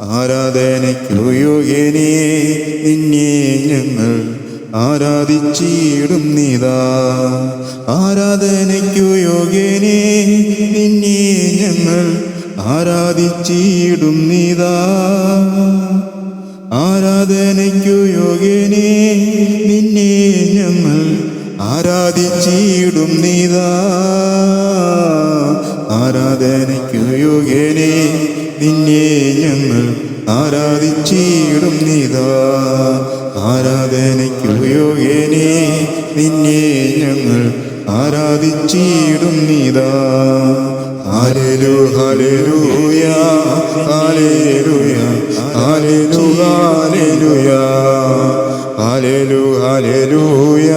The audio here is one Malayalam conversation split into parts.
ആരാധനയ്ക്കു യോഗ്യനേ നിന്നെ ഞങ്ങൾ ആരാധിച്ചിടും നീതാ. ആരാധനയ്ക്കു യോഗ്യനേ നിന്നെ ഞങ്ങൾ ആരാധിച്ചിടും നീതാ. ആരാധനയ്ക്കു യോഗ്യനേ നിന്നെ ഞങ്ങൾ ആരാധിച്ചിടും നീതാ. ആരാധനയ്ക്കു യോഗ്യനേ നിന്നെ ഞങ്ങൾ ആരാധിച്ചിടും നീതാ. ആരാധനയ്ക്കുയോഗേനെ നിന്നെ ഞങ്ങൾ ആരാധിച്ചിടും നീതാ. ഹാലേലു ഹാലേലൂയ ഹാലേലൂയ ഹാലേലു ഹാലേലൂയ ഹാലേലു ഹാലേലൂയ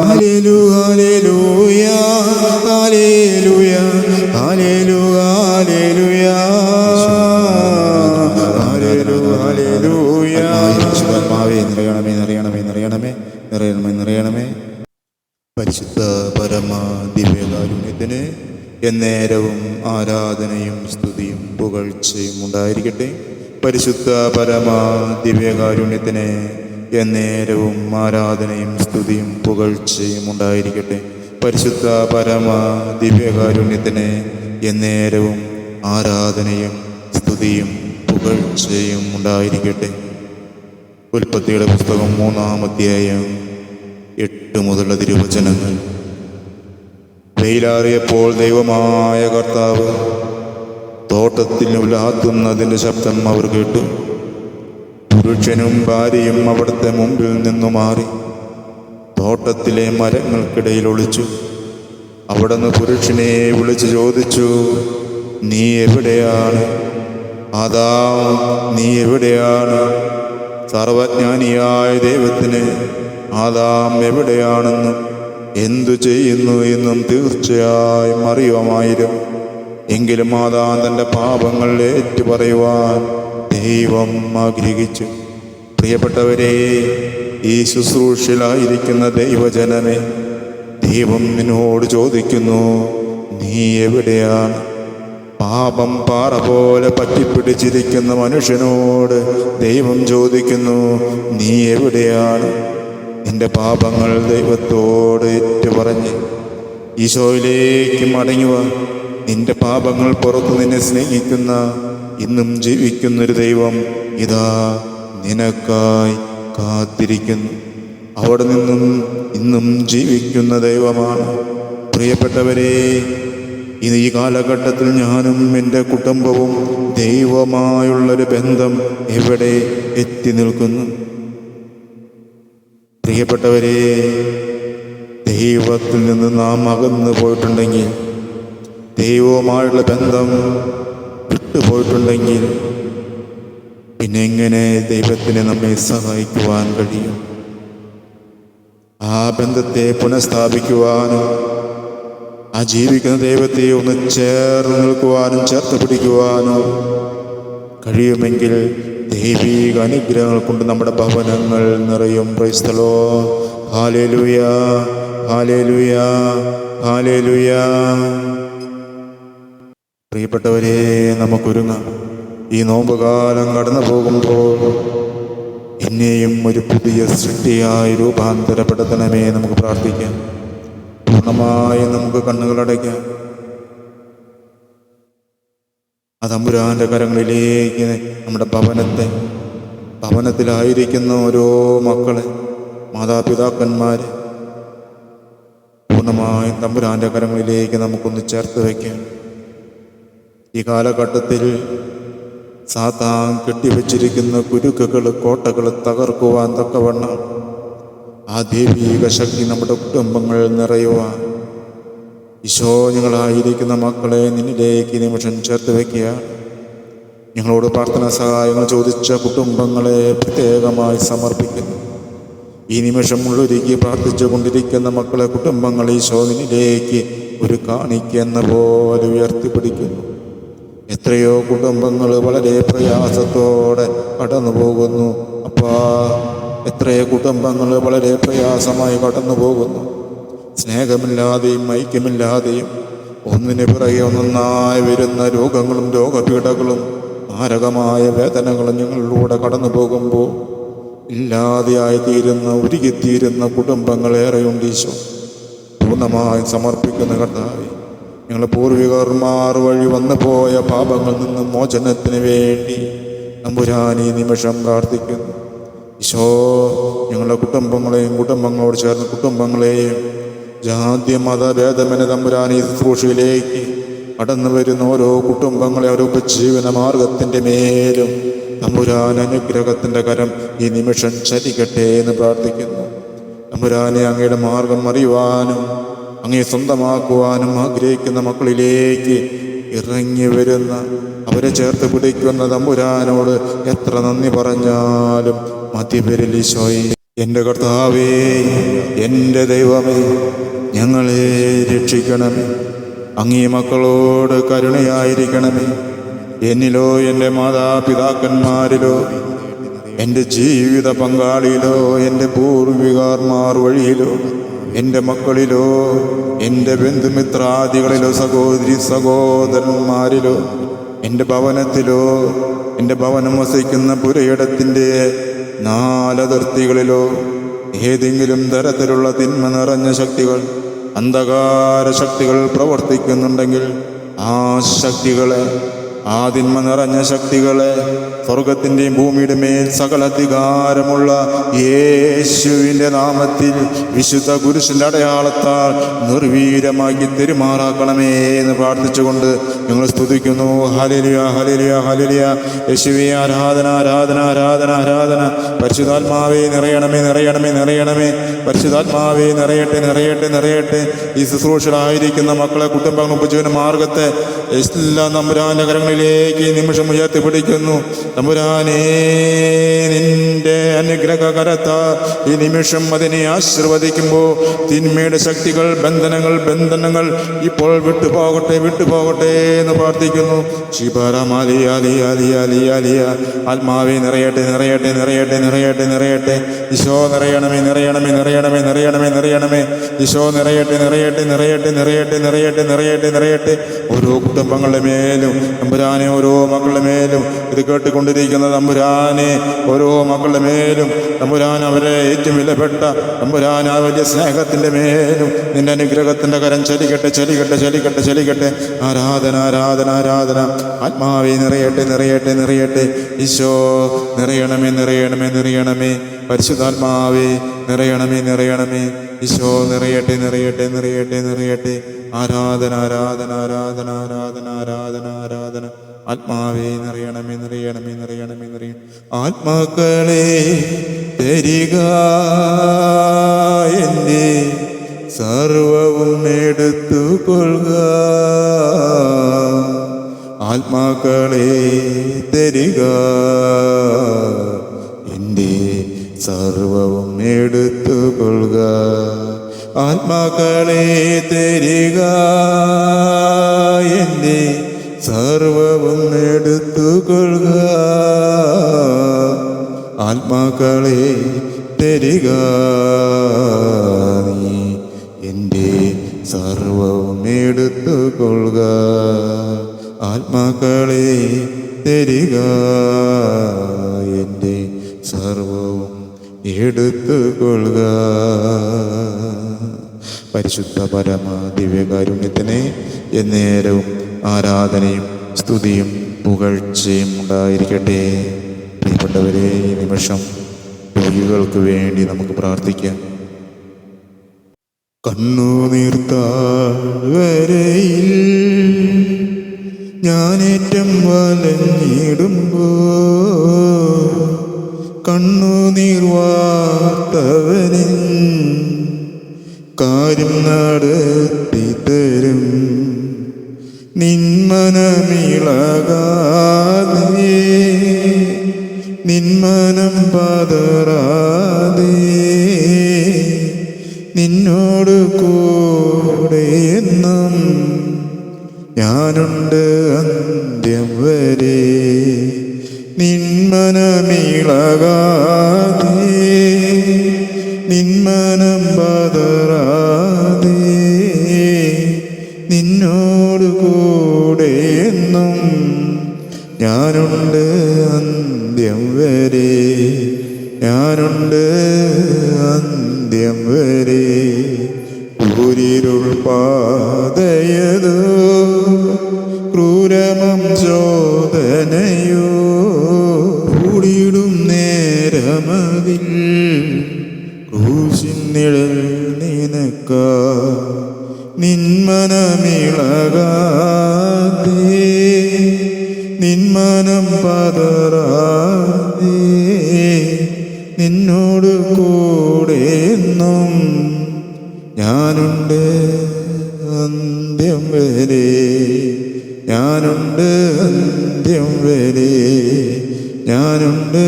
ഹാലേലു ഹാലേലൂയ പരിശുദ്ധ പരമ ദിവ്യകാരുണ്യത്തിന് എന്നേരവും ആരാധനയും സ്തുതിയും പുകഴ്ചയും ഉണ്ടായിരിക്കട്ടെ. പരിശുദ്ധ പരമ ദിവ്യകാരുണ്യത്തിന് എന്നേരവും ആരാധനയും സ്തുതിയും പുകഴ്ചയും ഉണ്ടായിരിക്കട്ടെ. പരിശുദ്ധ പരമ ദിവ്യകാരുണ്യത്തിന് എന്നേരവും ആരാധനയും സ്തുതിയും പുകഴ്ചയും ഉണ്ടായിരിക്കട്ടെ. ഉൽപ്പത്തിയുടെ പുസ്തകം മൂന്നാം അധ്യായം എട്ട് മുതലുള്ള തിരുവചനങ്ങൾ. വെയിലാറിയപ്പോൾ ദൈവമായ കർത്താവ് തോട്ടത്തിൽ ഉലാത്തുന്നതിന്റെ ശബ്ദം അവർ കേട്ടു. പുരുഷനും ഭാര്യയും അവിടുത്തെ മുമ്പിൽ നിന്നു മാറി തോട്ടത്തിലെ മരങ്ങൾക്കിടയിൽ ഒളിച്ചു. അവിടുന്ന് പുരുഷനെ വിളിച്ചു ചോദിച്ചു നീ എവിടെയാണ്? അതാ നീ എവിടെയാണ്? സർവജ്ഞാനിയായ ദൈവത്തിന് ആദാം എവിടെയാണെന്നും എന്തു ചെയ്യുന്നു എന്നും തീർച്ചയായും അറിയുമായിരുന്നു എങ്കിലും ആദാം തന്റെ പാപങ്ങൾ ഏറ്റുപറയുവാൻ ദൈവം ആഗ്രഹിച്ചു. പ്രിയപ്പെട്ടവരെ ഈ ശുശ്രൂഷയിലായിരിക്കുന്ന ദൈവജനനെ ദൈവം നിന്നോട് ചോദിക്കുന്നു നീ എവിടെയാണ്? പാപം പാറ പോലെ പറ്റിപ്പിടിച്ചിരിക്കുന്ന മനുഷ്യനോട് ദൈവം ചോദിക്കുന്നു നീ എവിടെയാണ്? നിന്റെ പാപങ്ങൾ ദൈവത്തോട് ഏറ്റുപറഞ്ഞ് ഈശോയിലേക്ക് മടങ്ങുക. നിന്റെ പാപങ്ങൾ പുറത്തു നിന്നെ സ്നേഹിക്കുന്ന ഇന്നും ജീവിക്കുന്നൊരു ദൈവം ഇതാ നിനക്കായി കാത്തിരിക്കുന്നു. അവിടെ നിന്നും ഇന്നും ജീവിക്കുന്ന ദൈവമാണ്. പ്രിയപ്പെട്ടവരെ ഇന്ന് ഈ കാലഘട്ടത്തിൽ ഞാനും എന്റെ കുടുംബവും ദൈവമായുള്ളൊരു ബന്ധം എവിടെ എത്തി നിൽക്കുന്നു? പ്രിയപ്പെട്ടവരെ ദൈവത്തിൽ നിന്ന് നാം അകന്നു പോയിട്ടുണ്ടെങ്കിൽ ദൈവവുമായുള്ള ബന്ധം വിട്ടുപോയിട്ടുണ്ടെങ്കിൽ പിന്നെ എങ്ങനെ ദൈവത്തിന് നമ്മെ സഹായിക്കുവാൻ കഴിയും? ആ ബന്ധത്തെ പുനഃസ്ഥാപിക്കുവാനും ആ ജീവിക്കുന്ന ദൈവത്തെ ഒന്ന് ചേർന്ന് നിൽക്കുവാനും ചേർത്ത് പിടിക്കുവാനും കഴിയുമെങ്കിൽ ദൈവീക അനുഗ്രഹങ്ങൾ കൊണ്ട് നമ്മുടെ ഭവനങ്ങൾ നിറയും. പ്രൈസ്തലോ ഹാലേലുയ ഹാലേലുയ ഹാലേലുയ പ്രിയപ്പെട്ടവരെ നമുക്കൊരുങ്ങാം. ഈ നോമ്പുകാലം കടന്നു പോകുമ്പോൾ എന്നെയും ഒരു പുതിയ സൃഷ്ടിയായി രൂപാന്തരപ്പെടുത്തണമേ നമുക്ക് പ്രാർത്ഥിക്കാം. പൂർണമായി നമുക്ക് കണ്ണുകളടയ്ക്കാം ആ തമ്പുരാന്റെ കരങ്ങളിലേക്ക് നമ്മുടെ ഭവനത്തെ ഭവനത്തിലായിരിക്കുന്ന ഓരോ മക്കളെ മാതാപിതാക്കന്മാരെ പൂർണമായും തമ്പുരാന്റെ കരങ്ങളിലേക്ക് നമുക്കൊന്ന് ചേർത്ത് വയ്ക്കാം. ഈ കാലഘട്ടത്തിൽ സാത്താൻ കെട്ടിവെച്ചിരിക്കുന്ന കുരുക്കുകൾ കോട്ടകൾ തകർക്കുവാൻ തക്കവണ്ണം ആ ദൈവീക ശക്തി നമ്മുടെ കുടുംബങ്ങൾ നിറയുവാൻ ഈശോ ഞങ്ങളായിരിക്കുന്ന മക്കളെ നിന്നിലേക്ക് നിമിഷം ചേർത്ത് വയ്ക്കുക. ഞങ്ങളോട് പ്രാർത്ഥന സഹായങ്ങൾ ചോദിച്ച കുടുംബങ്ങളെ പ്രത്യേകമായി സമർപ്പിക്കുന്നു. ഈ നിമിഷം ഉള്ളൊരുക്കി പ്രാർത്ഥിച്ചു കൊണ്ടിരിക്കുന്ന മക്കളെ കുടുംബങ്ങൾ ഈശോ നിന്നിലേക്ക് ഒരു കാണിക്കുന്ന പോലെ ഉയർത്തിപ്പിടിക്കുന്നു. എത്രയോ കുടുംബങ്ങൾ വളരെ പ്രയാസത്തോടെ കടന്നു പോകുന്നു. അപ്പാ എത്രയോ കുടുംബങ്ങൾ വളരെ പ്രയാസമായി കടന്നു പോകുന്നു. സ്നേഹമില്ലാതെയും ഐക്യമില്ലാതെയും ഒന്നിന് പിറകെ ഒന്നൊന്നായി വരുന്ന രോഗങ്ങളും രോഗപീഠകളും മാരകമായ വേദനകളും ഞങ്ങളിലൂടെ കടന്നു പോകുമ്പോൾ ഇല്ലാതെയായി തീരുന്ന ഉരുകിത്തീരുന്ന കുടുംബങ്ങളേറെയുണ്ട് ഈശോ. പൂർണമായും സമർപ്പിക്കുന്ന കർത്താവെ ഞങ്ങൾ പൂർവികർമാർ വഴി വന്നു പോയ പാപങ്ങളിൽ നിന്ന് മോചനത്തിന് വേണ്ടി നമ്പുരാനി നിമിഷം പ്രാർത്ഥിക്കുന്നു. ഈശോ ഞങ്ങളുടെ കുടുംബങ്ങളെയും കുടുംബങ്ങളോട് ചേർന്ന കുടുംബങ്ങളെയും ജാതി മതഭേദമെന്ന തമ്പുരാൻ ഈ ശുശ്രൂഷയിലേക്ക് കടന്നു വരുന്ന ഓരോ കുടുംബങ്ങളെ ഓരോ ഉപജീവന മാർഗത്തിന്റെ മേലും തമ്പുരാൻ അനുഗ്രഹത്തിന്റെ കരം ഈ നിമിഷം ചലിക്കട്ടെ എന്ന് പ്രാർത്ഥിക്കുന്നു. തമ്പുരാനെ അങ്ങയുടെ മാർഗം അറിയുവാനും അങ്ങേ സ്വന്തമാക്കുവാനും ആഗ്രഹിക്കുന്ന മക്കളിലേക്ക് ഇറങ്ങി വരുന്ന അവരെ ചേർത്ത് പിടിക്കുന്ന തമ്പുരാനോട് എത്ര നന്ദി പറഞ്ഞാലും മതിപെരലി ഈശോയെ. എന്റെ കർത്താവേ എന്റെ ദൈവമേ ഞങ്ങളെ രക്ഷിക്കണമേ. അങ്ങീ മക്കളോട് കരുണയായിരിക്കണമേ. എന്നിലോ എന്റെ മാതാപിതാക്കന്മാരിലോ എന്റെ ജീവിത പങ്കാളിയിലോ എന്റെ പൂർവികാർമാർ വഴിയിലോ എന്റെ മക്കളിലോ എന്റെ ബന്ധുമിത്രാദികളിലോ സഹോദരി സഹോദരന്മാരിലോ എന്റെ ഭവനത്തിലോ എന്റെ ഭവനം വസിക്കുന്ന പുരയിടത്തിന്റെ നാലതിർത്തികളിലോ ഏതെങ്കിലും തരത്തിലുള്ള തിന്മ നിറഞ്ഞ ശക്തികൾ അന്ധകാര ശക്തികൾ പ്രവർത്തിക്കുന്നുണ്ടെങ്കിൽ ആ ശക്തികളെ ആ തിന്മ നിറഞ്ഞ ശക്തികളെ സ്വർഗത്തിന്റെയും ഭൂമിയുടെ മേൽ സകല അധികാരമുള്ള യേശുവിന്റെ നാമത്തിൽ വിശുദ്ധ കുരിശിന്റെ അടയാളത്താൽ നിർവീര്യമാക്കി തെരുമാറാക്കണമേ എന്ന് പ്രാർത്ഥിച്ചുകൊണ്ട് ഞങ്ങൾ സ്തുതിക്കുന്നു. ഹലിലിയ ഹലിലിയ ഹലിലിയ യേശുവെ ആരാധന ആരാധന ആരാധന ആരാധന. പരിശുദ്ധാത്മാവേ നിറയണമേ നിറയണമേ നിറയണമേ. പരിശുദ്ധാത്മാവേ നിറയട്ടെ നിറയട്ടെ നിറയട്ടെ. ഈ ശുശ്രൂഷയിലായിരിക്കുന്ന മക്കളെ കുടുംബങ്ങൾ ഉപജീവന മാർഗത്തെ എല്ലാ നമ്പുരാന്റെ കരങ്ങളിലേക്ക് നിമിഷം ഉയർത്തി പിടിക്കുന്നു. തമ്പുരാനേ നിന്റെ അനുഗ്രഹ കരത്ത ഈ നിമിഷം അതിനെ ആശീർവദിക്കുമ്പോൾ തിന്മയുടെ ശക്തികൾ ബന്ധനങ്ങൾ ബന്ധനങ്ങൾ ഇപ്പോൾ വിട്ടുപോകട്ടെ വിട്ടുപോകട്ടെ എന്ന് പ്രാർത്ഥിക്കുന്നു. ശിബറമാലിയാലിയാലിയാലിയാലിയ ആത്മാവെ നിറയട്ടെ നിറയട്ടെ നിറയട്ടെ നിറയട്ടെ നിറയട്ടെ. ഈശോ നിറയണമേ നിറയണമേ നിറയണമേ നിറയണമേ നിറയണമേ. ഈശോ നിറയട്ടെ നിറയട്ടെ നിറയട്ടെ നിറയട്ടെ നിറയട്ടെ നിറയട്ടെ നിറയട്ടെ. ഓരോ കുടുംബങ്ങളുടെ മേലും തമ്പുരാനെ ഓരോ മക്കളുടെ മേലും ഇത് കേട്ടുകൊണ്ടിരിക്കുന്ന തമ്പുരാനെ ഓരോ മക്കളുടെ മേലും തമ്പുരാൻ അവരെ ഏറ്റവും വിലപ്പെട്ട തമ്പുരാൻ ആ വലിയ സ്നേഹത്തിന്റെ മേലും നിന്റെ അനുഗ്രഹത്തിന്റെ കരം ചലിക്കട്ടെ ചലിക്കട്ടെ ചലിക്കട്ടെ ചലിക്കട്ടെ. ആരാധന ആരാധന ആരാധന. ആത്മാവെ നിറയട്ടെ നിറയട്ടെ നിറയട്ടെ. ഈശോ നിറയണമേ നിറയണമേ നിറയണമേ. പരിശുദ്ധാത്മാവേ നിറയണമേ നിറയണമേ. ഈശോ നിറയട്ടെ നിറയട്ടെ നിറയട്ടെ നിറയട്ടെ. ആരാധന ആരാധന ആരാധന ആരാധന ആരാധന ആരാധന. ആത്മാവേ നിറയണമേ നിറയണമേ നിറയണമേ നിറയണം ആത്മാക്കളെ തരിക എന്റെ സർവവും എടുത്തു കൊള്ളുക ആത്മാക്കളെ തരിക ആത്മാക്കളെ തരിക നീ. എന്റെ സർവവും എടുത്തുകൊള്ളുക. ആത്മാക്കളെ തരിക എന്റെ സർവവും എടുത്തുകൊള്ളുക. പരിശുദ്ധ പരമ ദിവ്യകാരുണ്യത്തിനെ എന്നേരവും ആരാധനയും സ്തുതിയും പുകഴ്ചയും ഉണ്ടായിരിക്കട്ടെ. പ്രിയപ്പെട്ടവരെ ഈ നിമിഷം രോഗികൾക്ക് വേണ്ടി നമുക്ക് പ്രാർത്ഥിക്കാം. കണ്ണുനീർത്താഴ്വരയിൽ ഞാനേറ്റം വലഞ്ഞിടുമ്പോ കണ്ണു വാർത്തവനിൻ കാര്യം നടത്തി തരും നിന്മനമിളകാതെ നിന്മനം പതറാതെ നിന്നോട് കൂടെ എന്നും ഞാനുണ്ട് അന്ത്യം വരെ. നിന്മനമിളകാതെ നിന്മനം പതറാതെ നിന്നോട് കൂടെ എന്നും ഞാനുണ്ട് അന്ത്യം വരെ ഞാനുണ്ട് അന്ത്യം വരെ. ഊരിരുൾ പാതയതോ ക്രൂരമം ചോദനയോ? കൂടിയിടും നേരമതിൽ ക്രൂശിൻ നിഴൽ നിനക്ക. നിന്മനമിളകാതെ നിന്മനം പതറാതെ നിന്നോട് കൂടെ എന്നും ഞാനുണ്ട് അന്ത്യം വരെ ഞാനുണ്ട് അന്ത്യം വരെ ഞാനുണ്ട്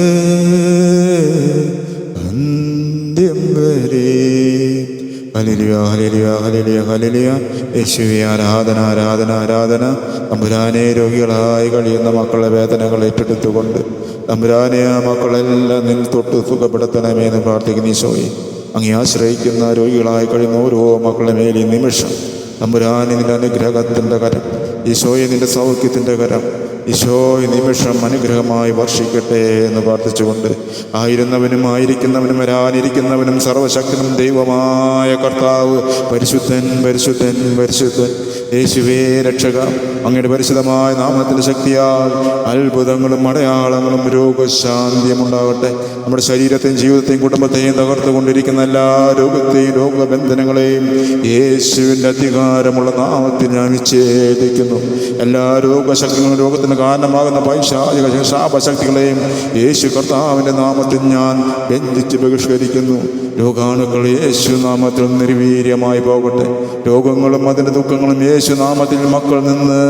ഹലിലിയ ഹലിലിയ ഹലിലിയ ഹലിലിയ യേശുവി ആരാധന ആരാധന ആരാധന. തമ്പുരാനെ രോഗികളായി കഴിയുന്ന മക്കളുടെ വേദനകൾ ഏറ്റെടുത്തുകൊണ്ട് തമ്പുരാനെ ആ മക്കളെല്ലാം നിൽ തൊട്ട് സുഖപ്പെടുത്തണമേ എന്ന് പ്രാർത്ഥിക്കുന്ന ഈശോയെ. അങ്ങേ ആശ്രയിക്കുന്ന രോഗികളായി കഴിയുന്ന ഓരോ മക്കളുടെ മേൽ നിമിഷം തമ്പുരാനെ നിന്റെ അനുഗ്രഹത്തിന്റെ കരം ഈശോയെ നിന്റെ സൗഖ്യത്തിന്റെ കരം ഈശോ ഈ നിമിഷം അനുഗ്രഹമായി വർഷിക്കട്ടെ എന്ന് പ്രാർത്ഥിച്ചുകൊണ്ട് ആയിരുന്നവനും ആയിരിക്കുന്നവനും വരാനിരിക്കുന്നവനും സർവശക്തനും ദൈവമായ കർത്താവ് പരിശുദ്ധൻ പരിശുദ്ധൻ പരിശുദ്ധൻ യേശുവേ രക്ഷക അങ്ങയുടെ പരിശുദ്ധമായ നാമത്തിന്റെ ശക്തിയാൽ അത്ഭുതങ്ങളും അടയാളങ്ങളും രോഗശാന്തിയും ഉണ്ടാകട്ടെ നമ്മുടെ ശരീരത്തെയും ജീവിതത്തെയും കുടുംബത്തെയും തകർത്തുകൊണ്ടിരിക്കുന്ന എല്ലാ രോഗത്തെയും രോഗബന്ധനങ്ങളെയും യേശുവിന്റെ അധികാരമുള്ള നാമത്തിൽ ഞാൻ വിച്ഛേദിക്കുന്നു. എല്ലാ രോഗശക്തികളും രോഗത്തിന് കാരണമാകുന്ന പൈശാചിക ശാപശക്തികളെയും യേശു കർത്താവിന്റെ നാമത്തിൽ ഞാൻ ബന്ധിച്ച് ബഹിഷ്കരിക്കുന്നു. രോഗാണുക്കൾ യേശു നാമത്തിൽ നിർവീര്യമായി പോകട്ടെ. രോഗങ്ങളും അതിന്റെ ദുഃഖങ്ങളും യേശു നാമത്തിൽ മക്കൾ നിന്ന്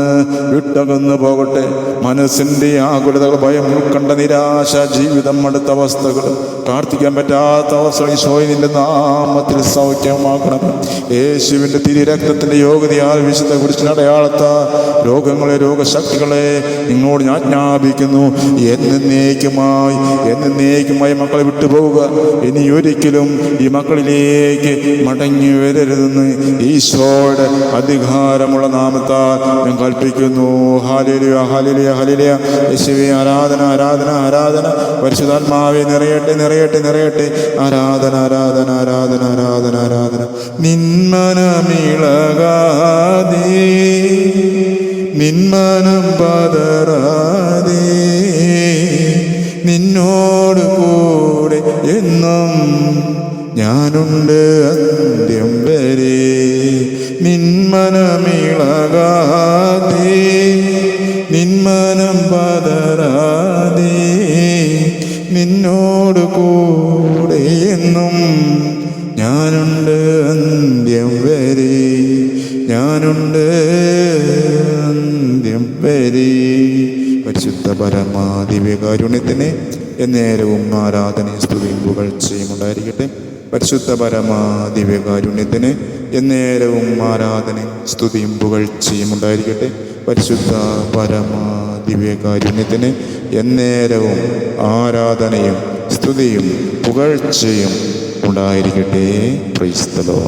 വിട്ടകന്ന് പോകട്ടെ. മനസ്സിന്റെ ആകുലതകൾ ഭയം ഉൾക്കണ്ട നിരാശ ജീവിതം അടുത്ത അവസ്ഥകൾ പ്രാർത്ഥിക്കാൻ പറ്റാത്ത അവസ്ഥ ഈശോയിന്റെ നാമത്തിൽ സൗഖ്യമാക്കണം യേശുവിന്റെ തിരിരക്തത്തിന്റെ യോഗ്യതയാൽ വിശുദ്ധ കുറിച്ച് അടയാളത്ത രോഗങ്ങളെ രോഗശക്തികളെ നിങ്ങളോട് ഞാൻ ആജ്ഞാപിക്കുന്നു. എന്നേക്കുമായി എന്നേക്കുമായി മക്കളെ വിട്ടുപോവുക. ഇനി ഒരിക്കലും ഈ മക്കളിലേക്ക് മടങ്ങി വരരുതെന്ന് ഈശോയുടെ അധികാരമുള്ള നാമത്താൽ ഞാൻ കൽപ്പിക്കുന്നു. ഹാലിലിയ ഹാലിലിയ ഹാലിലിയ. യേശുവെ ആരാധന ആരാധന ആരാധന. പരിശുദ്ധാത്മാവെ നിറയട്ടെ നിറയട്ടെ നിറയട്ടെ. ആരാധന ആരാധന ആരാധന ആരാധന ആരാധന. നിന്മനമിളകാതെ നിന്മനം പതറാതെ നിന്നോട് കൂടെ എന്നും ഞാനുണ്ട് അന്ത്യം വരെ. നിന്മനമിളകാതെ നിന്മനം പതറാതെ നിന്നോട് കൂടെ എന്നും ഞാനുണ്ട് അന്ത്യം വരെ. ഞാനുണ്ട് വരെ. പരിശുദ്ധ പരമാദിവ്യകാരുണ്യത്തിന് എന്നേരവും ആരാധനയും സ്തുതിയും പുകഴ്ചയും ഉണ്ടായിരിക്കട്ടെ. പരിശുദ്ധ പരമാദിവ്യകാരുണ്യത്തിന് എന്നേരവും ആരാധനയും സ്തുതിയും പുകഴ്ചയും ഉണ്ടായിരിക്കട്ടെ. പരിശുദ്ധ പരമാദിവ്യകാരുണ്യത്തിന് എന്നേരവും ആരാധനയും സ്തുതിയും പുകഴ്ചയും ഉണ്ടായിരിക്കട്ടെ. ക്രൈസ്തലോ